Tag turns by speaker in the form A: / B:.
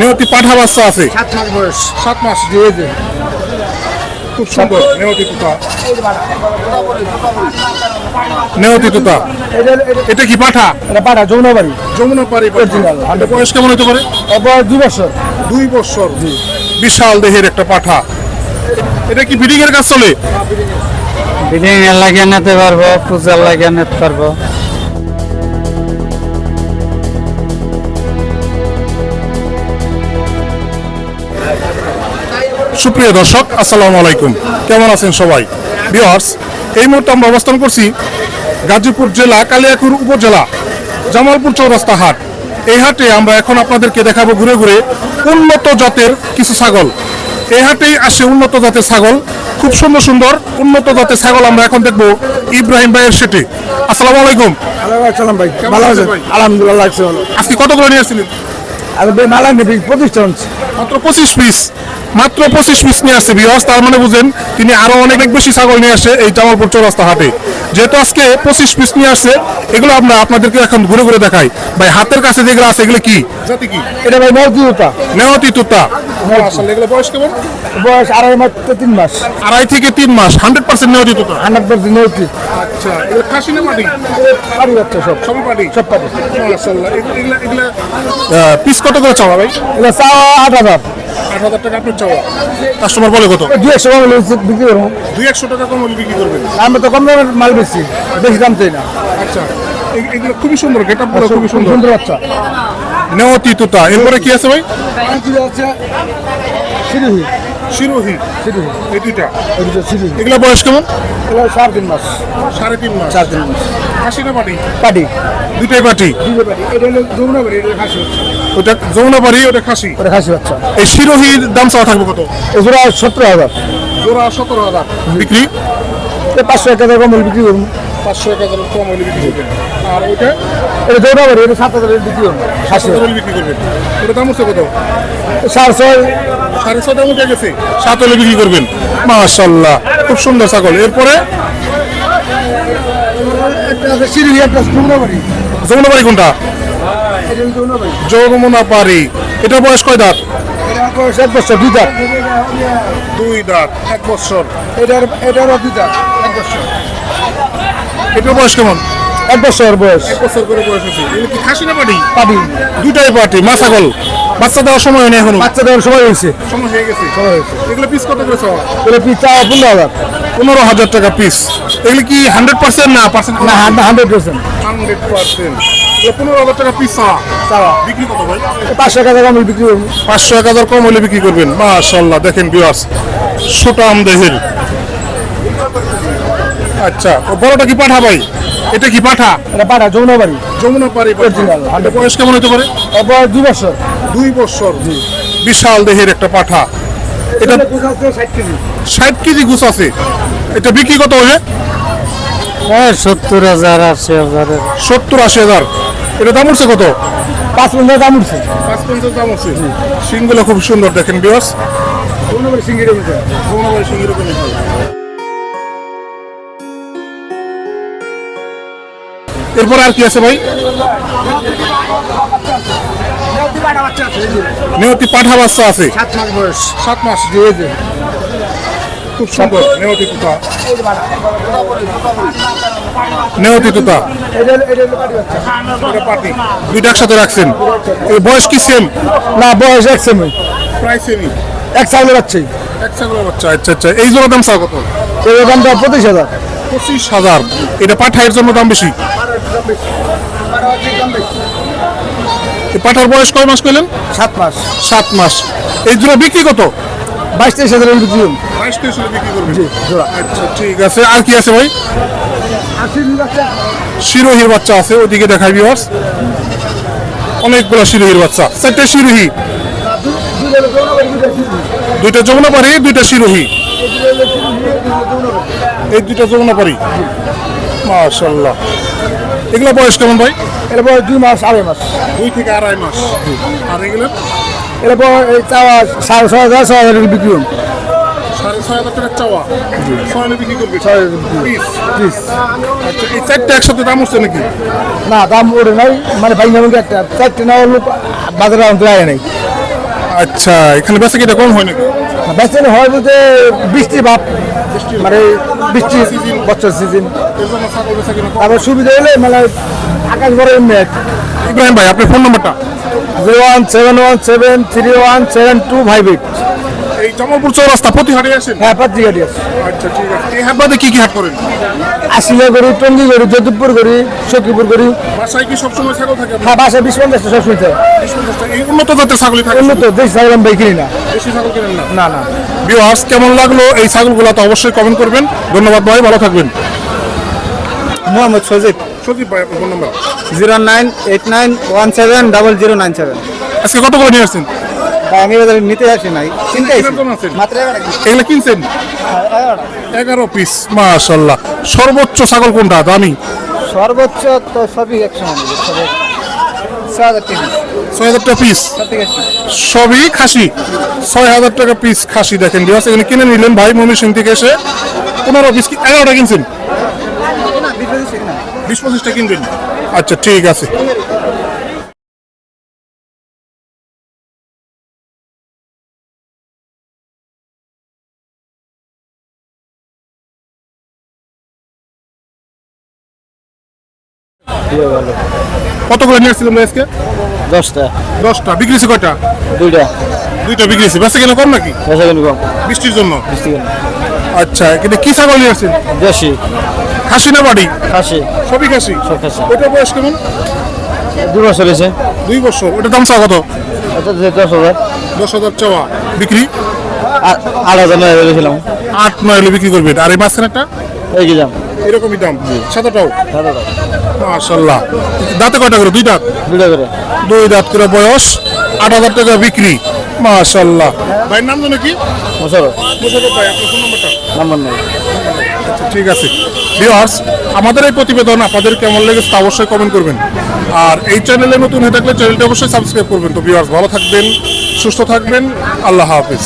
A: নেওতি পাঠা বাচ্চা আছে।
B: সাত মাস বয়স।
A: সাত মাস
B: জি যে
A: খুব সুন্দর। নেওতি তুতা নেওতি
B: এটা
A: কি পাঠা?
B: এটা Original,
A: বয়স কেমন হতে পারে?
B: দুই বছর।
A: দুই বছর। বিশাল দেহের একটা পাঠা। এটা কি ব্রিডিং এর কাজ চলে?
C: এর লাগিয়ে নিতে পারব পূজার লাগিয়ে নিতে পারব।
A: সুপ্রিয় দর্শক আসসালামু আলাইকুম। কেমন আছেন সবাই? বিহার্স এই মুহূর্তে আমরা অবস্থান করছি গাজীপুর জেলা কালিয়াকুর উপজেলা জামালপুর চৌরাস্তা হাট। এই হাটে আমরা এখন আপনাদেরকে দেখাবো ঘুরে ঘুরে উন্নত জাতের কিছু ছাগল। এই হাটেই আসে উন্নত জাতের ছাগল খুব সুন্দর সুন্দর উন্নত জাতের ছাগল আমরা এখন দেখব ইব্রাহিম ভাইয়ের সেটে। আসসালামু আলাইকুম।
B: ভাই ভালো
A: আছেন?
B: আলহামদুলিল্লাহ
A: আজকে কতগুলো নিয়ে আসছিলেন?
B: আর
A: মাত্র পঁচিশ পিস, মাত্র পঁচিশ নিয়ে আসছে বিহস তার মানে বুঝেন, তিনি আরও অনেক বেশি ছাগল নিয়ে আসে এই জামালপুর চৌরাস্তা হাটে। যেহেতু আজকে পঁচিশ পিস নিয়ে আসছে এগুলো আমরা আপনাদেরকে এখন ঘুরে ঘুরে দেখাই। ভাই হাতের কাছে যেগুলো আছে এগুলো কি? জাতি কি?
B: এটা ভাই
A: তুতা এগুলো বয়স কেমন?
B: বয়স আড়াই মাস তিন মাস।
A: আড়াই থেকে তিন মাস হান্ড্রেড পার্সেন্ট নেওয়াতি তুতা
B: হান্ড্রেড পার্সেন্ট
A: আচ্ছা এগুলো খাসি না মাটি?
B: পারি বাচ্চা সব।
A: সবই পাটি
B: সব পারি
A: মাশাআল্লাহ এগুলা এগুলা পিস কত করে চাওয়া ভাই?
B: এটা চাওয়া আট হাজার।
A: আট হাজার টাকা আপনার চাওয়া। কাস্টমার বলে কত?
B: দু একশো হলে বিক্রি করব।
A: দুই একশো টাকা কম বিক্রি করবেন।
B: আমরা তো কম দামের মাল বেশি বেশি দাম চাই না।
A: আচ্ছা এগুলো খুবই সুন্দর গেট আপ খুবই সুন্দর।
B: সুন্দর বাচ্চা।
A: নেওয়াতি তুতা এরপরে কি আছে ভাই?
B: আছে সিরিহি
A: শিরোহী।
B: সিরিহি
A: এই দুইটা।
B: সিরিহি
A: এগুলো বয়স কেমন?
B: সাড়ে তিন মাস।
A: সাড়ে তিন মাস।
B: সাড়ে তিন মাস
A: খাসি না পাটি
B: পাটি
A: দুইটাই পাটি
B: দিতে পারি এটা হলো যমুনা এটা খাসি
A: ওটা ওটা খাসি?
B: ওটা খাসি বাচ্চা।
A: এই শিরোহীর দাম চাওয়া থাকবে কত?
B: সতেরো হাজার।
A: জোড়া সতেরো হাজার। বিক্রি?
B: পাঁচশো এক হাজার বিক্রি করব
A: পাঁচশো এক হাজার বিক্রি করবেন। আর ওইটা?
B: এটা এটা সাত হাজার বিক্রি
A: বিক্রি করবেন। ওটা দাম হচ্ছে কত?
B: সাড়ে ছয়।
A: সাড়ে ছটার মধ্যে গেছে। সাত হলে বিক্রি করবেন। মাশাল্লাহ খুব সুন্দর ছাগল। এরপরে?
B: একটা আছে সিরিহি একটা যমুনা বাড়ি
A: যমুনা বাড়ি কোনটা
B: এটা হলো যমুনা বাড়ি
A: যমুনা বাড়ি এটা বয়স কয় দাঁত
B: এক বছর দুই দাঁত।
A: দুই দাঁত এক বছর।
B: এটার এটারও দুই দাঁত এক বছর।
A: এটার বয়স কেমন?
B: এক বছর বয়স।
A: এক বছর করে বয়স কি খাসি না পাটি?
B: পাটি।
A: দুটাই পাটি মা ছাগল? বাচ্চা দেওয়ার সময় নেই এখনও।
B: বাচ্চা দেওয়ার সময় হয়েছে।
A: সময় হয়ে গেছে
B: সময় হয়েছে।
A: এগুলো পিস কত করে চাওয়া?
B: এটা পিস চাওয়া পনেরো হাজার।
A: পনেরো হাজার টাকা পিস এগুলো কি হান্ড্রেড পার্সেন্ট না পার্সেন্ট
B: না হান্ড্রেড পার্সেন্ট
A: হান্ড্রেড পার্সেন্ট এগুলো পনেরো হাজার টাকা পিস চাওয়া।
B: চাওয়া।
A: বিক্রি কত ভাই?
B: পাঁচশো এক হাজার আমি বিক্রি করব।
A: পাঁচশো এক হাজার কম হলে বিক্রি করবেন। মাশাল্লাহ দেখেন বিয়ার্স সুটাম দেহের আচ্ছা ও বড়টা কি পাঠা ভাই? এটা কি পাঠা?
B: এটা পাটা যমুনা বাড়ি
A: যমুনা পারি
B: Original,
A: এটা বয়স কেমন হতে পারে?
B: এরপর দুই বছর।
A: দুই বছর। বিশাল দেহের একটা পাঠা। এটা
B: ষাট কেজি।
A: ষাট কেজি ঘুষ আছে। এটা বিক্রি কত হবে?
C: এই সত্তর হাজার আশি হাজারের
A: সত্তর আশি হাজার। এটা দাম উঠছে কত?
B: পাঁচ পঞ্চাশ দাম উঠছে।
A: পাঁচ পঞ্চাশ দাম উঠছে। সিংগুলো খুব সুন্দর দেখেন
B: যমুনা বাড়ি সিঙ্গিরে
A: এরপর আর কি আছে ভাই? নেওতি পাঠা বাচ্চা আছে।
B: সাত মাস বয়স
A: সাত মাস
B: যে।
A: খুব সুন্দর। নেওতি তুতা।
B: এই
A: নেওতি তুতা
B: পাটি
A: দুইটা একসাথে রাখছেন। বয়স কি সেম
B: না বয়স এক সেমি
A: প্রায় সেমই
B: এক চাউলের বাচ্চাই
A: এক বাচ্চা আচ্ছা আচ্ছা। এই জন্য দাম চা কত?
B: এর দামটা পঁচিশ হাজার।
A: পঁচিশ হাজার। এটা পাঠাইয়ের জন্য দাম বেশি? এই পাঠার বয়স কয় মাস পেলেন
B: সাত মাস।
A: সাত মাস। এই জোড়া বিক্রি কত?
B: বাইশ তেইশ হাজার বিক্রি
A: বাইশ তেইশ বিক্রি করবেন? আচ্ছা ঠিক আছে। আর কি আছে ভাই? শিরোহির বাচ্চা আছে ওইদিকে দেখাই বিওয়ার্স অনেকগুলো শিরোহির বাচ্চা। চারটে শিরোহি। দুইটা যমুনা পারি দুইটা শিরোহি। এই দুইটা যমুনা পারি মাশাল্লাহ এগুলা বয়স কেমন ভাই?
B: এরপর দুই মাস আড়াই মাস।
A: দুই থেকে আড়াই মাস। আর এগুলো?
B: এরপর এই চাওয়া সাড়ে ছয় হাজার ছয় হাজার বিক্রি করব
A: সাড়ে ছয় হাজার টাকা চাওয়া? ছয় হলে বিক্রি করবে?
B: ছয়
A: পিস? আচ্ছা এই চারটা একসাথে দাম উঠছে নাকি?
B: না দাম ওরে নাই। মানে ভাই যেমন একটা চারটে না হলো বাজারে আনতে নাই?
A: আচ্ছা এখানে বেচা কিটা কম হয় নাকি?
B: বেচেন হয় বলতে বৃষ্টি ভাব। মানে বৃষ্টি বছর সিজন
A: কিনা।
B: তারপর সুবিধা হলে মানে আকাশ বড় মেঘ
A: ইব্রাহিম ভাই আপনার ফোন নম্বরটা
B: zero one seven one seven three one seven two five eight.
A: এই জামালপুর চৌরাস্তা প্রতি হাটে আসেন?
B: হ্যাঁ গাড়ি আছে
A: আচ্ছা ঠিক আছে। এই হাট বাদে কি কি হাট করেন?
B: আশিয়া করি টঙ্গি করি যদুপুর করি সখীপুর করি
A: বাসায় কি সবসময় ছাগল থাকে?
B: হ্যাঁ বাসায় বিশ পঞ্চাশটা সব শুনতে
A: বিশ এই উন্নত জাতের ছাগলই থাকে
B: উন্নত দেশ ছাগলাম ভাই কিনি না।
A: বেশি ছাগল কেনেন না?
B: না না।
A: ভিউয়ার্স কেমন লাগল এই ছাগলগুলো তো অবশ্যই কমেন্ট করবেন। ধন্যবাদ ভাই ভালো থাকবেন।
B: মোহাম্মদ সজিব।
A: সজীব ভাই আপনার phone number
B: zero nine eight nine one seven double zero nine seven.
A: আজকে কত করে নিয়ে আসছেন?
B: আমি নিতে আসি নাই? মাত্র
A: এগুলো কিনছেন? এগারো পিস মাশাল্লাহ সর্বোচ্চ ছাগল কোনটা? দামি?
B: সর্বোচ্চ তো সবই একসঙ্গে ছয় হাজার টাকা।
A: ছয় হাজার টাকা পিস সবই খাসি? ছয় হাজার টাকা পিস খাসি দেখেন বিয়াস এখানে কিনে নিলেন ভাই মমি সিং থেকে এসে। পনেরো পিস কি- এগারোটা কিনছেন? বিশ পঁচিশটা কিনবেন। আচ্ছা ঠিক আছে। কত করে নিয়ে আসছিলাম আজকে?
B: দশটা।
A: দশটা। বিক্রি হয়েছে কয়টা?
B: দুইটা।
A: দুইটা বিক্রি হয়েছে। বেচা কেন কম নাকি?
B: দশটা কিন্তু কম।
A: বৃষ্টির জন্য?
B: মিষ্টি কেন।
A: আচ্ছা কিন্তু কি ছাগল নিয়ে আসছেন?
B: দেশি।
A: খাসি না বাড়ি?
B: খাসি।
A: সবই খাসি?
B: সব খাসি।
A: ওটা বয়স কেমন?
B: দু বছর হয়েছে।
A: দুই বছর। ওটার দাম চা কত?
B: দশ হাজার।
A: দশ হাজার চাওয়া। বিক্রি?
B: আট হাজার নয় বলেছিলাম।
A: আট নয় হলে বিক্রি করবেন আর এই মাঝখানেরটা?
B: এই কি দাম।
A: এরকমই দাম। সাদাটাও? মাশাল্লাহ। দাঁতে কয়টা করে? দুই দাঁত?
B: দুটা করে।
A: দুই দাঁত করে বয়স। আট হাজার টাকা বিক্রি। মাশাল্লাহ। ভাইয়ের নাম জানো কি?
B: বছর
A: মুশারফ ভাই আপনার ফোন নাম্বারটা
B: নাম্বার নেই।
A: আচ্ছা, ঠিক আছে। ভিউয়ার্স আমাদের এই প্রতিবেদন আপনাদের কেমন লেগেছে তা অবশ্যই কমেন্ট করবেন। আর এই চ্যানেলে নতুন হয়ে থাকলে চ্যানেলটা অবশ্যই সাবস্ক্রাইব করবেন। তো ভিউয়ার্স ভালো থাকবেন সুস্থ থাকবেন। আল্লাহ হাফিজ।